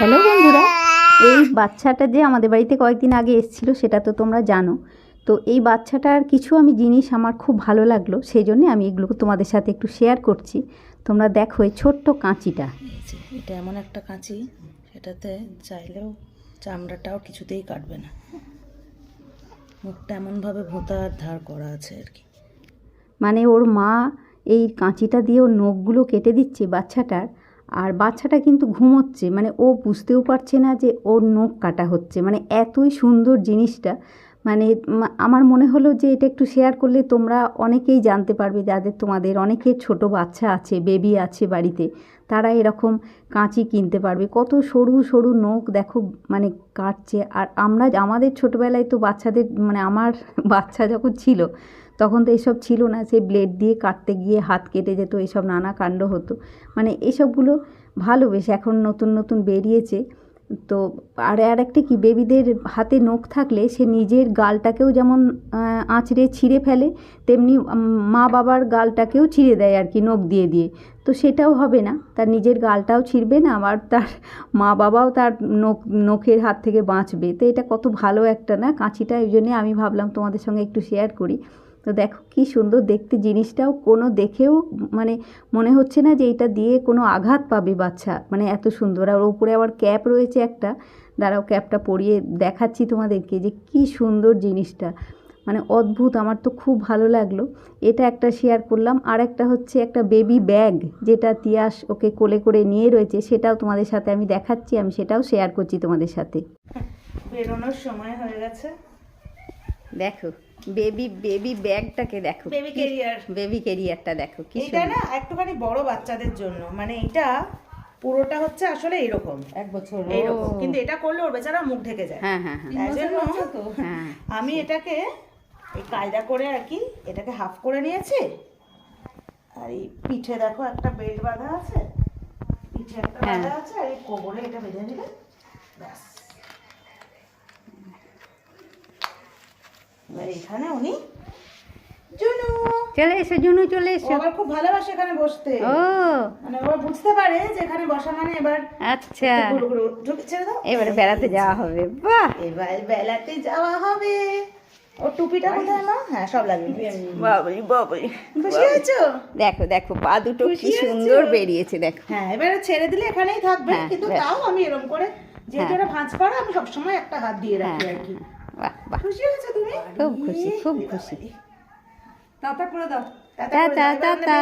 Hello বন্ধুরা এই বাচ্চাটা যে আমাদের বাড়িতে কয়েকদিন আগে এসেছিল সেটা তো তোমরা জানো। তো এই বাচ্চাটার কিছু আমি জিনিস আমার খুব ভালো লাগল সেই জন্যে আমি এগুলো তোমাদের সাথে একটু শেয়ার করছি। তোমরা দেখো এই ছোট্ট কাঁচিটা। এটা এমন একটা কাঁচি সেটাতে চাইলেও চামড়াটাও কিছুতেই কাটবে না। মুখটা এমনভাবে ভোঁতা আর ধার করা আছে আর কি। মানে ওর মা এই কাঁচিটা দিয়ে ওর নখগুলো কেটে দিচ্ছে বাচ্চাটার আর বাচ্চাটা কিন্তু ঘুমোচ্ছে মানে ও বুঝতেও পারছে না যে ওর নখ কাটা হচ্ছে। মানে এতই সুন্দর জিনিসটা। মানে আমার মনে হলো যে এটা একটু শেয়ার করলে তোমরা অনেকেই জানতে পারবে যাদের তোমাদের অনেকের ছোট বাচ্চা আছে বেবি আছে বাড়িতে, তারা এরকম কাঁচি কিনতে পারবে। কত সরু সরু নখ দেখো মানে কাটছে। আর আমরা, আমাদের ছোটোবেলায় তো বাচ্চাদের মানে আমার বাচ্চা যখন ছিল, তখন তো এসব ছিল না। সেই ব্লেড দিয়ে কাটতে গিয়ে হাত কেটে যেত, এসব নানা কাণ্ড হতো। মানে এসবগুলো ভালো বেশ এখন নতুন নতুন বেরিয়েছে। তো আর আর একটা কি, বেবিদের হাতে নখ থাকলে সে নিজের গালটাকেও যেমন আঁচড়ে ছিঁড়ে ফেলে, তেমনি মা বাবার গালটাকেও ছিঁড়ে দেয় আর কি নখ দিয়ে দিয়ে। তো সেটাও হবে না, তার নিজের গালটাও ছিঁড়বে না, আবার তার মা বাবাও তার নখ, নখের হাত থেকে বাঁচবে। তো এটা কত ভালো একটা না, কাঁচিটা এই জন্যে আমি ভাবলাম তোমাদের সঙ্গে একটু শেয়ার করি। তো দেখো কি সুন্দর দেখতে জিনিসটাও কোনো দেখেও মানে মনে হচ্ছে না যে এটা দিয়ে কোনো আঘাত পাবে বাচ্চা। মানে এত সুন্দর। আর ওপরে আবার ক্যাপ রয়েছে একটা। দাঁড়াও ক্যাপটা পরিয়ে দেখাচ্ছি তোমাদেরকে যে কি সুন্দর জিনিসটা। মানে অদ্ভুত আমার তো খুব ভালো লাগল। এটা একটা শেয়ার করলাম। আর একটা হচ্ছে একটা বেবি ব্যাগ যেটা তিয়াস ওকে কোলে করে নিয়ে রয়েছে। সেটাও তোমাদের সাথে আমি দেখাচ্ছি আমি সেটাও শেয়ার করছি তোমাদের সাথে। বেরোনোর সময় হয়ে গেছে। দেখো। বেবি বেবি ব্যাগটাকে দেখো। বেবি ক্যারিয়ার বেবি ক্যারিয়ারটা দেখো কি এটা না একটুখানি বড় বাচ্চাদের জন্য। মানে এটা পুরোটা হচ্ছে আসলে এরকম। এক বছর। এইরকম কিন্তু এটা করলে ওর বেচারা মুখ ঢেকে যায়। হ্যাঁ হ্যাঁ হ্যাঁ। তাই জন্য হ্যাঁ। আমি এটাকে এই কায়দা করে আর কি এটাকে হাফ করে নিয়েছি। আর এই পিঠে দেখো একটা বেল্ট বাঁধা আছে। পিঠে একটা হ্যাঁ। বাঁধা আছে আর এই কোমরে এটা বেঁধে নিলে ব্যাস। এবার এখানে উনি জুনু। চলে এসো জুনু চলে এসো। আবার খুব ভালোবাসে এখানে বসতে। ও। মানে ও বুঝতে পারে যে এখানে বসা মানে এবার আচ্ছা। এবারে বেড়াতে যাওয়া হবে। বাহ! এবার বেলাতে যাওয়া হবে। ও টুপিটা কোথায় মা? হ্যাঁ সব লাগিয়ে বাবাই বাবাই খুশি হয়েছো? দেখো দেখো পা দুটো কি সুন্দর বেরিয়েছে দেখো। হ্যাঁ এবারে ছেড়ে দিলে এখানেই থাকবে হ্যাঁ, কিন্তু। তাও আমি এরকম করে যেহেতু হ্যাঁ। এটা ভাঁজ করা আমি সবসময় একটা হাত দিয়ে রাখি হ্যাঁ। আর কি। বাহ বাহ। খুশি হয়েছো তুমি? খুব খুশি খুব খুশি। টাটা করে দাও টাটা টাটা,